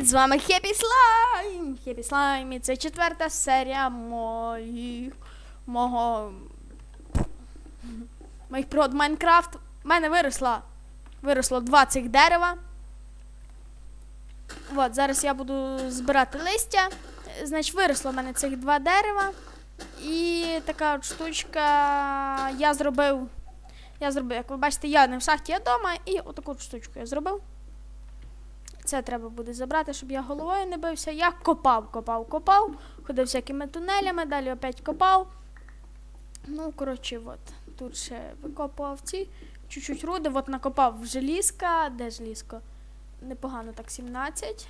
привіт! З вами Хеппі Слайм! Хеппі Слайм, і це четверта серія моїх мого моїх пригод в Майнкрафт. У мене виросла виросло два цих дерева. От, зараз я буду збирати листя. Значить, виросло в мене цих два дерева. І така от штучка я зробив. Я зробив, як ви бачите, я не в шахті, я вдома, і отаку от штучку я зробив. Це треба буде забрати, щоб я головою не бився. Я копав, копав, копав, ходив всякими тунелями, далі опять копав. Ну, коротше, от. Тут ще викопував ці чуть-чуть руди, от накопав желізка. Де желізко? Непогано так 17.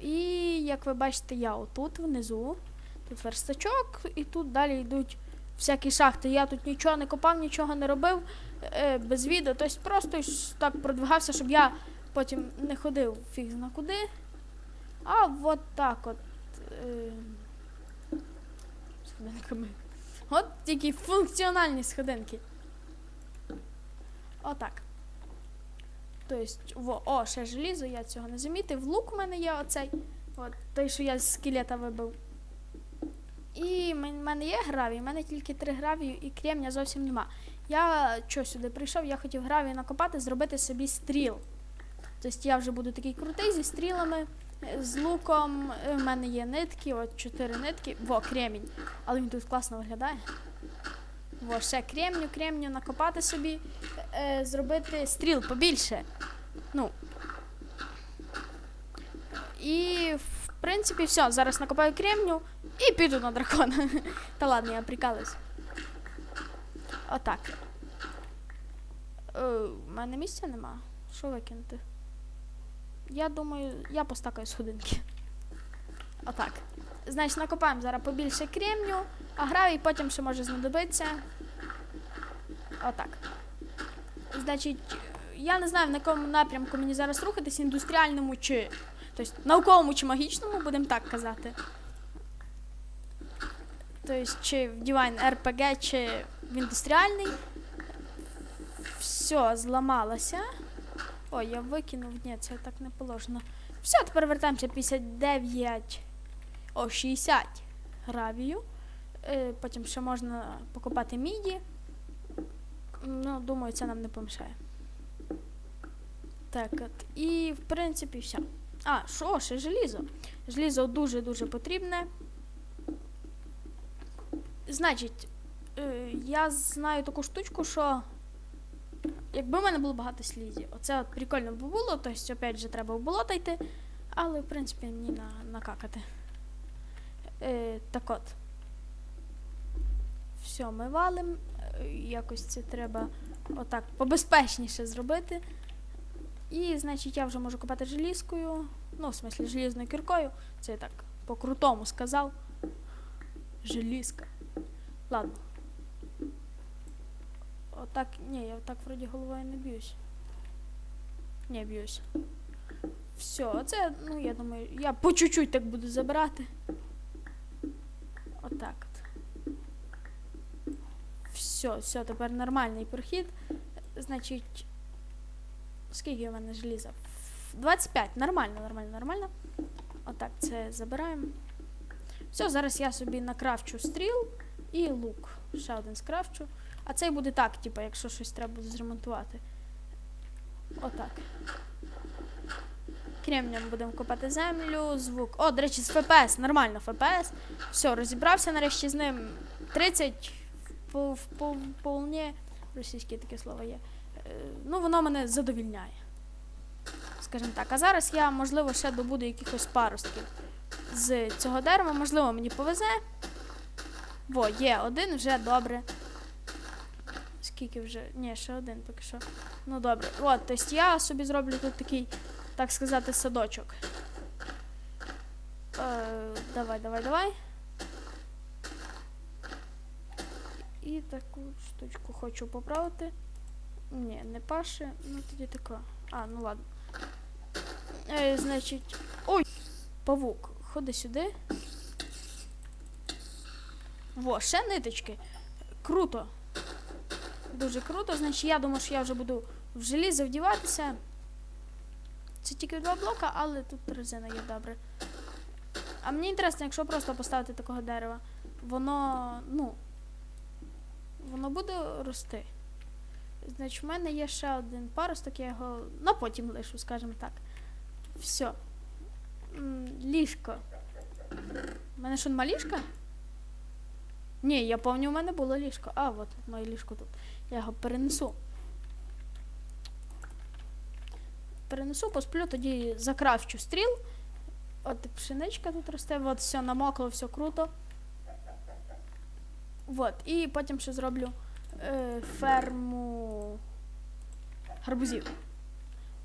І як ви бачите, я отут внизу. Тут верстачок, і тут далі йдуть всякі шахти. Я тут нічого не копав, нічого не робив е, без відео. Тобто просто так продвигався, щоб я потім не ходив фіг зна куди. А от так от. Е, сходинками. От тільки функціональні сходинки. Отак. Тобто, о, ще желізо, я цього не замітив. Лук у мене є оцей. От, той, що я з скелета вибив. І в мене є гравій, в мене тільки три гравію і кремня зовсім нема. Я що сюди прийшов, я хотів гравій накопати, зробити собі стріл. Тобто я вже буду такий крутий зі стрілами, е, з луком. Е, В мене є нитки, от чотири нитки. Во, кремінь. Але він тут класно виглядає. Во, ще кремню, кремню накопати собі, е, зробити стріл побільше. Ну. І, в принципі, все. Зараз накопаю кремню і піду на дракона. Та ладно, я прикалуюсь. Отак. Е, У мене місця нема. Що викинути? Я думаю, я постакаю сходинки. Отак. Значить, накопаємо зараз побільше кремню, а гравій потім ще може знадобитися. Отак. Значить, я не знаю, в якому напрямку мені зараз рухатись, індустріальному чи. Тобто науковому чи магічному, будемо так казати. Тобто, чи в Divine RPG, чи в індустріальний. Все, зламалося. Ой, я викинув, ні, це так не положено. Все, тепер вертаємося 59. О, 60 гравію. Е, потім ще можна покопати міді. Ну, думаю, це нам не помішає. Так, от. І, в принципі, все. А, що, ще желізо. Желізо дуже-дуже потрібне. Значить, е, я знаю таку штучку, що якби в мене було багато слізі, оце от прикольно б було, тобто, опять же, треба в болото йти, але, в принципі, мені на, накакати. Е, так от. Все, ми валим. Е, Якось це треба отак побезпечніше зробити. І, значить, я вже можу копати желізкою. Ну, в смислі, желізною кіркою. Це я так по-крутому сказав. Желізка. Ладно. Отак. Ні, я так вроді головою не б'юсь. Не б'юсь. Все, оце, ну я думаю, я по чуть-чуть так буду забирати. Отак от. Все, все, тепер нормальний прохід. Значить. Скільки у мене желіза? 25. Нормально, нормально, нормально. Отак, це забираємо. Все, зараз я собі накрафчу стріл і лук. Ще один скрафчу. А цей буде так, типу, якщо щось треба буде зремонтувати. Отак. Кремнем будемо копати землю, звук. О, до речі, з ФПС, нормально ФПС. Все, розібрався нарешті з ним. 30 по, по. Російське таке слово є. Е, ну, воно мене задовільняє. Скажімо так. А зараз я, можливо, ще добуду якихось паростків з цього дерева. Можливо, мені повезе. Во, є один, вже добре. Скільки вже? Ні, ще один поки що. Ну добре. От, тобто я собі зроблю тут такий, так сказати, садочок. Е, давай, давай, давай. І таку штучку хочу поправити. Ні, не паше, ну тоді тако. А, ну ладно. Е, значить. Ой! Павук, ходи сюди. Во, ще ниточки. Круто. Дуже круто. Значить, я думаю, що я вже буду в желізо вдіватися. це тільки два блока, але тут резина є добре. А мені інтересно, якщо просто поставити такого дерева, воно, ну, воно буде рости. Значить, в мене є ще один паросток, я його на потім лишу, скажімо так. Все. Ліжко. У мене що, нема ліжка? Ні, я пам'ятаю, у мене було ліжко. А, от моє ліжко тут. Я його перенесу. Перенесу, посплю, тоді закрафчу стріл. От пшеничка тут росте, от все намокло, все круто. Вот. І потім ще зроблю е, ферму гарбузів.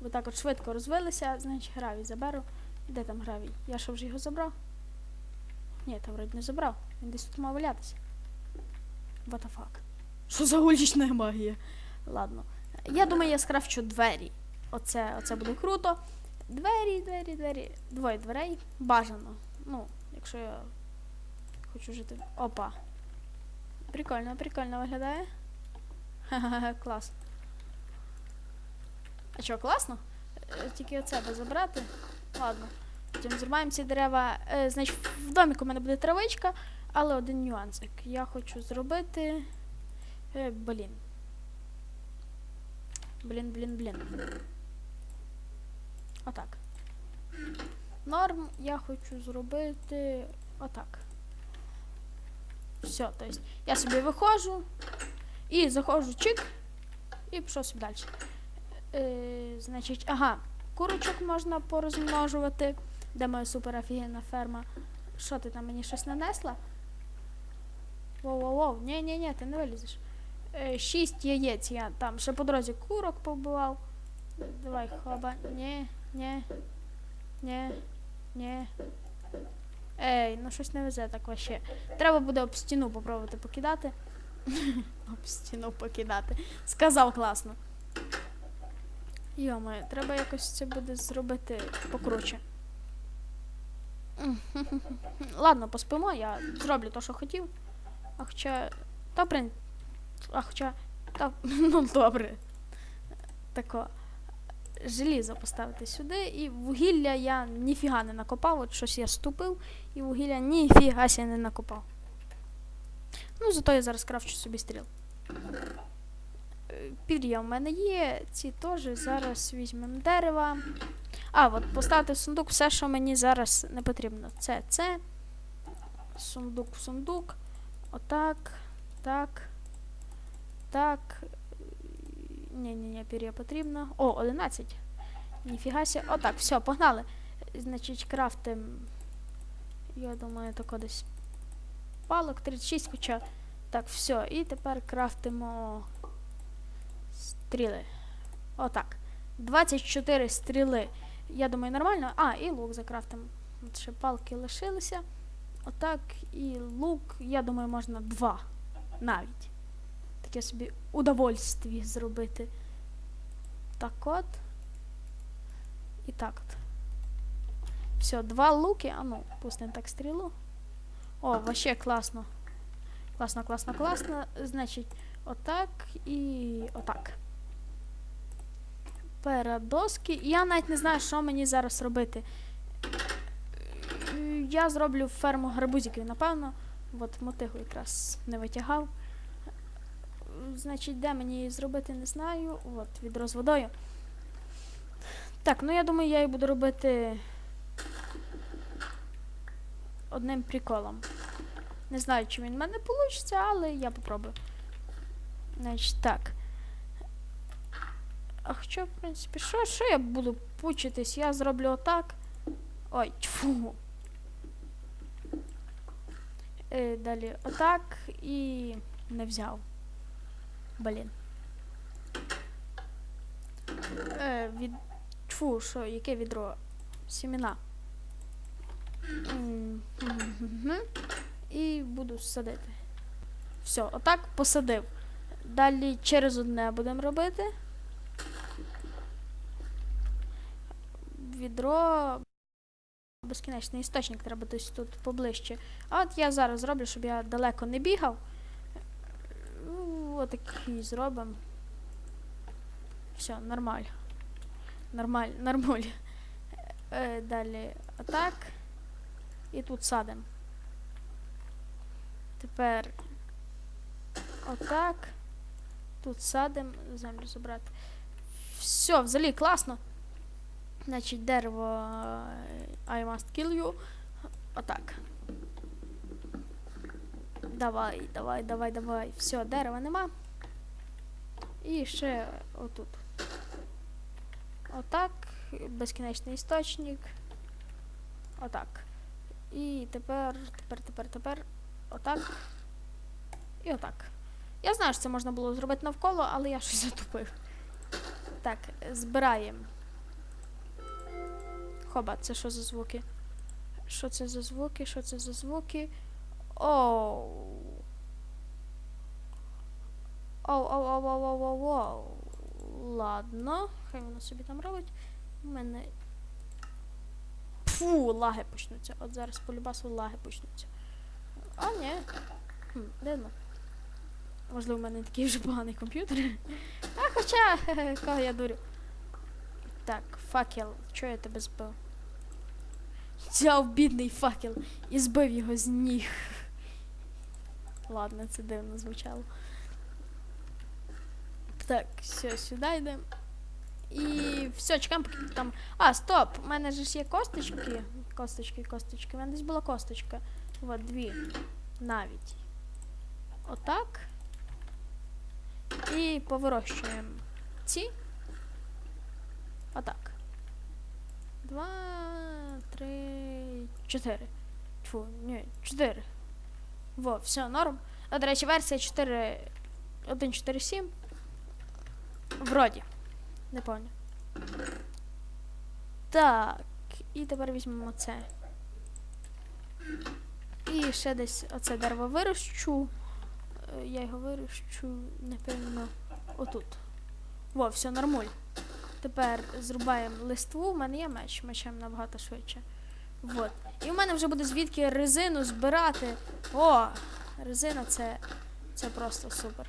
Ви так от швидко розвилися, значить гравій заберу. Де там гравій? Я що вже його забрав? Ні, та вроді не забрав. Він десь тут мав валятися. What the fuck? Що за улічна магія? Ладно. Я думаю, я скрафчу двері. Оце, оце буде круто. Двері, двері, двері. Двоє дверей. Бажано. Ну, якщо я хочу жити. Опа. Прикольно, прикольно виглядає. Ха-ха-ха, клас. А що, класно? Е, Тільки оце би забрати. Ладно. Потім зрубаємо ці дерева. Е, значить, в доміку у мене буде травичка, але один нюансик. Я хочу зробити. Е, блін. Блін, блін, блін. Отак. Норм я хочу зробити отак. Все, то есть я собі виходжу і заходжу чик і пішов собі далі. Е, значить, ага, курочок можна порозмножувати. Де моя супер офігенна ферма? Що ти там мені щось нанесла? Воу-воу-воу, ні-ні-ні, ти не вилізеш. Е, шість яєць я там ще по дорозі курок побивав. Давай, хоба. Ні, ні, ні, ні. Ей, ну щось не везе так вообще. Треба буде об стіну попробувати покидати. об стіну покидати. Сказав класно. Йоме, треба якось це буде зробити покруче. Ладно, поспимо, я зроблю те, що хотів. А хоча. Блин. А хоча. Та, ну добре. Тако. Желізо поставити сюди, і вугілля я ніфіга не накопав, от щось я ступив, і вугілля ніфіга ся не накопав. Ну, зато я зараз крафчу собі стріл. Е, Пір'я в мене є, ці теж. Зараз візьмемо дерева. А, от поставити в сундук все, що мені зараз не потрібно. Це це. Сундук в сундук. Отак. Так. Так. Ні-ні-ні, пір'я потрібно. О, 11. Ніфіга ся. Отак, все, погнали. Значить, крафтим. Я думаю, тако десь палок 36 хоча. Так, все. І тепер крафтимо стріли. Отак. 24 стріли. Я думаю, нормально. А, і лук закрафтимо. Ще палки лишилися. Отак. І лук, я думаю, можна два. Навіть. Таке собі удовольстві зробити. Так от. І так от. Все, два луки. А ну, пустимо так стрілу. О, вообще класно. Класно, класно, класно. Значить, отак і отак. Передоски. Я навіть не знаю, що мені зараз робити. Я зроблю ферму гарбузиків, напевно. От мотигу якраз не витягав. Значить, де мені її зробити, не знаю. От, відро з водою. Так, ну я думаю, я її буду робити одним приколом. Не знаю, чи він в мене вийде, але я попробую. Значить, так. А хоча, в принципі, що, що я буду пучитись? Я зроблю отак. Ой, тьфу. Е, далі отак і не взяв. Блін. Е, від... Тьфу, що, яке відро? Сімена. І буду садити. Все, отак посадив. Далі через одне будемо робити. Відро. Безкінечний істочник треба десь тут поближче. А от я зараз зроблю, щоб я далеко не бігав. Отакий зробимо. Все, нормально. Нормаль, нормуль. Е, далі отак. І тут садимо. Тепер отак. Тут садимо, землю забрати. Все, взагалі класно. Значить, дерево е, I must kill you. Отак. Давай, давай, давай, давай. Все, дерева нема. І ще отут. Отак. Безкінечний істочник. Отак. І тепер, тепер, тепер, тепер. Отак. І отак. Я знаю, що це можна було зробити навколо, але я щось затупив. Так, збираємо. Хоба, це що за звуки? Що це за звуки? Що це за звуки? Оу. Оу, оу, оу, оу, оу, оу, оу. Ладно, хай воно собі там робить. У мене. Фу, лаги почнуться. От зараз по любасу лаги почнуться. А, ні. Хм, дивно. Можливо, в мене такий вже поганий комп'ютер. А хоча, кого я дурю. Так, факел. Чого я тебе збив? Взяв бідний факел і збив його з ніг. Ладно, це дивно звучало. Так, все, сюди йдемо. І все, чекаємо, поки там. А, стоп! У мене ж є косточки. Косточки, косточки. У мене десь була косточка. От дві. Навіть. Отак. І повирощуємо ці. Отак. Два, три, чотири. Фу, ні, чотири. Во, все, норм. А, до речі, версія 4. 1.4.7. Вроді. Не пам'ятаю. Так. І тепер візьмемо це. І ще десь оце дерево вирощу. Е, Я його вирощу, напевно, отут. Во, все нормуль. Тепер зрубаємо листву, у мене є меч, мечем набагато швидше. Вот. І в мене вже буде звідки резину збирати. О! Резина це, це просто супер.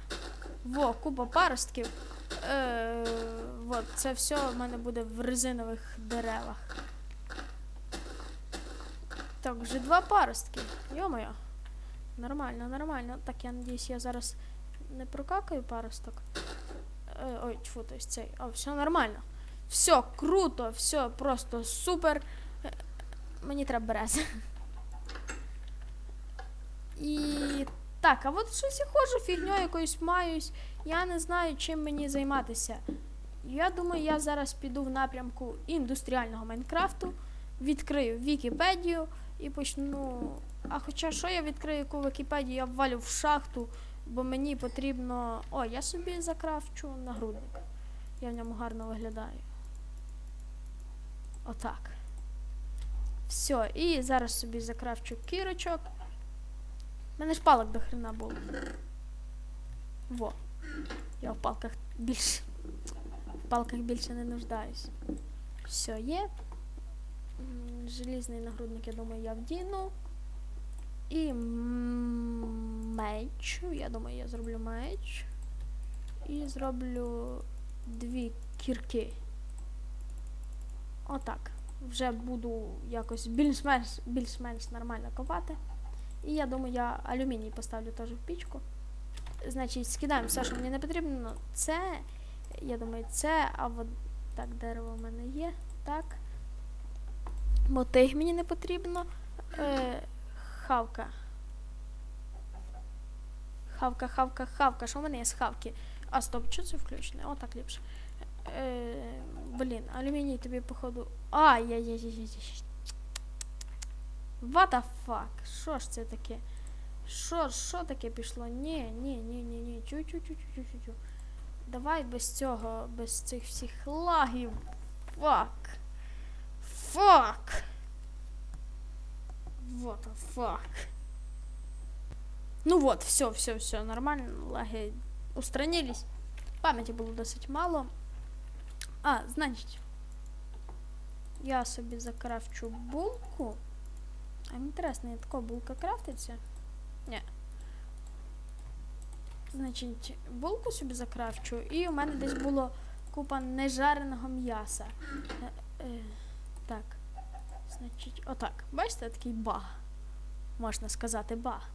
Во, купа паростків. Е, вот, це все в мене буде в резинових деревах. Так, вже два паростки. Йо-моє. Нормально, нормально. Так, я надіюсь, я зараз не прокакаю паросток. Е, ой, тьфу, то есть цей. О, все нормально. Все круто, все просто супер. Е, Мені треба берези. І так, а от щось я ходжу, фігньою якоюсь маюсь. Я не знаю, чим мені займатися. Я думаю, я зараз піду в напрямку індустріального Майнкрафту, відкрию Вікіпедію і почну. А хоча що я відкрию яку Вікіпедію, я ввалю в шахту, бо мені потрібно. О, я собі закрафчу нагрудник. Я в ньому гарно виглядаю. Отак. Все, і зараз собі закрафчу кірочок. У мене ж палок до хрена було. Во. Я в палках більше. В палках більше не нуждаюсь. Все є. Желізний нагрудник, я думаю, я вдіну. І меч. Я думаю, я зроблю меч. І зроблю дві кірки. Отак. Вже буду якось більш-менш більш-менш нормально копати. І я думаю, я алюміній поставлю теж в пічку. Значить, скидаємо все, що мені не потрібно. Це, я думаю, це, а от так, дерево в мене є. Так. Мотиг мені не потрібно. Е, хавка. Хавка, хавка, хавка. Що в мене є з хавки? А, стоп, що це включене? О, так ліпше. Е, блін, алюміній тобі, походу. А, я, я, я, я, я. What the fuck? Що ж це таке? Що, що таке пішло? Ні, ні, ні, ні, ні. Чу, чу, чу, чу, чу, чу. Давай без цього, без цих всіх лагів. Fuck. Fuck. What the fuck. Ну вот, все, все, все, нормально. Лаги устранились. Пам'яті було досить мало. А, значить. Я собі закрафчу булку. А інтересно, я така булка крафтиться? Ні. Значить, булку собі закрафчу, і у мене десь було купа нежареного м'яса. Е, е, так. Значить, отак. Бачите, такий баг. Можна сказати, баг.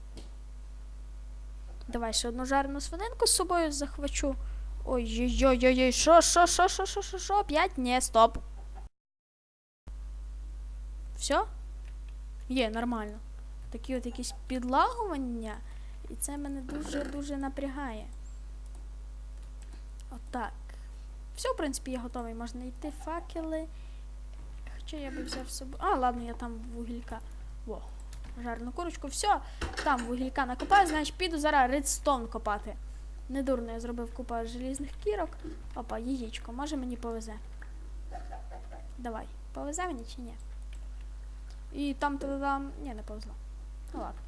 Давай ще одну жарену свининку з собою захвачу. Ой-ой-ой-ой, що, що, що, що, що, що, що, п'ять? Ні, стоп. Все? Є, нормально. Такі от якісь підлагування, і це мене дуже-дуже напрягає. Отак. Все, в принципі, я готовий. Можна йти факели. Хоча я би взяв собою. А, ладно, я там вугілька. Во, жарну курочку. Все, там вугілька накопаю, значить піду зараз редстоун копати. Недурно я зробив купа желізних кірок. Опа, яєчко, може мені повезе. Давай, повезе мені чи ні? І там та там. Ні, не повезло. Ну ладно.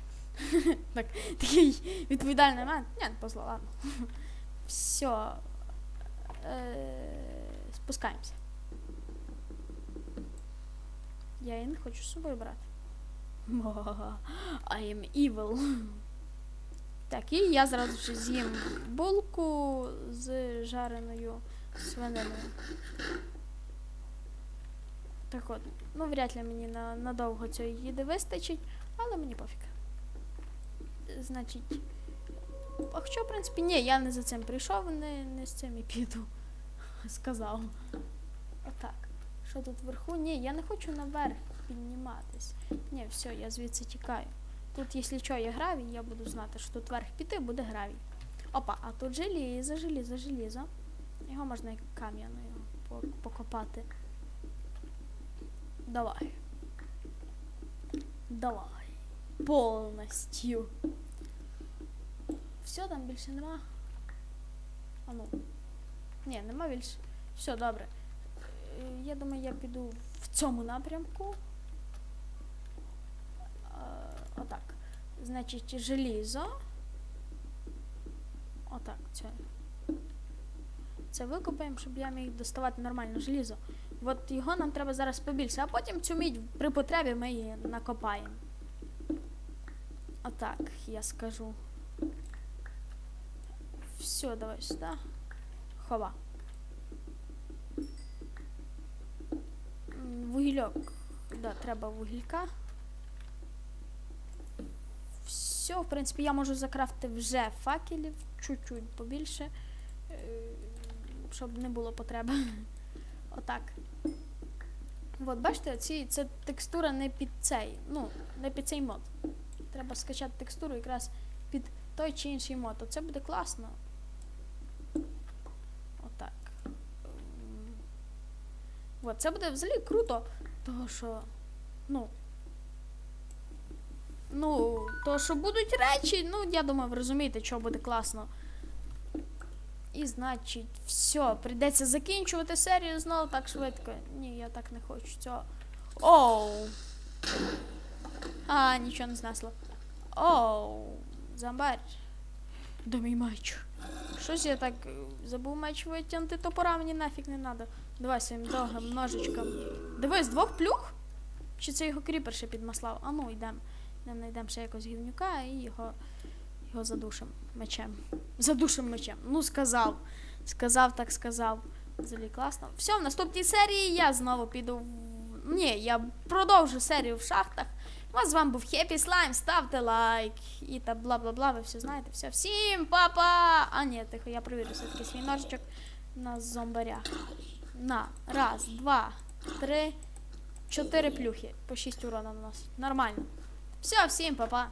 так, такий відповідальний момент. Ні, не повезло, ладно. Все. Спускаємося. Я її не хочу з собою брати. I am evil. Так, і я зразу ж з'їм булку з жареною свининою. Так от, ну вряд ли мені на, надовго цієї їди вистачить, але мені пофіг. Значить. А хоча, в принципі, ні, я не за цим прийшов, не, не з цим і піду. Сказав. Отак. Що тут вверху? Ні, я не хочу наверх підніматись. Ні, все, я звідси тікаю. Тут, якщо що, є гравій, я буду знати, що тут вверх піти буде гравій. Опа, а тут желізо, желізо, желізо. Його можна як кам'яною покопати. Давай. Давай. Повністю. Все, там більше нема. А ну. Ні, нема більше. Все, добре. Я думаю, я піду в цьому напрямку. Е, Отак. Значить, желізо. Отак, це. Це викопаємо, щоб я міг доставати нормально желізо. От його нам треба зараз побільше, а потім цю мідь при потребі ми її накопаємо. Отак, я скажу. Все, давай сюди. Хова. Вугільок. Да, треба вугілька. Все, в принципі, я можу закрафти вже факелів, чуть-чуть побільше, е, щоб не було потреби. Отак. От, бачите, ці, це текстура не під цей, ну, не під цей мод. Треба скачати текстуру якраз під той чи інший мод. Оце буде класно. Отак. М. От, це буде взагалі круто, того що, ну. Ну, то, що будуть речі, ну, я думаю, ви розумієте, що буде класно. І значить, все, прийдеться закінчувати серію знову так швидко. Ні, я так не хочу цього. Оу. А, нічого не знесло. Оу. Зомбарь. Де мій меч? Щось я так е, забув меч витягнути топора, мені нафіг не треба. Давай своїм довгим ножичком. Дивись, двох плюх? Чи це його кріпер ще підмаслав? А ну, йдемо. Йдемо, знайдемо ще якось гівнюка і його, його задушим мечем. Задушим мечем. Ну, сказав. Сказав, так сказав. Взагалі класно. Все, в наступній серії я знову піду. Ні, я продовжу серію в шахтах. У вас з вами був Хеппі Слайм. Ставте лайк. І та бла-бла-бла, ви все знаєте. Все, всім папа! А ні, тихо, я провірю все-таки свій ножичок на зомбаря. На. Раз, два, три, чотири плюхи. По шість урона наносить. Нормально. Все, всім папа.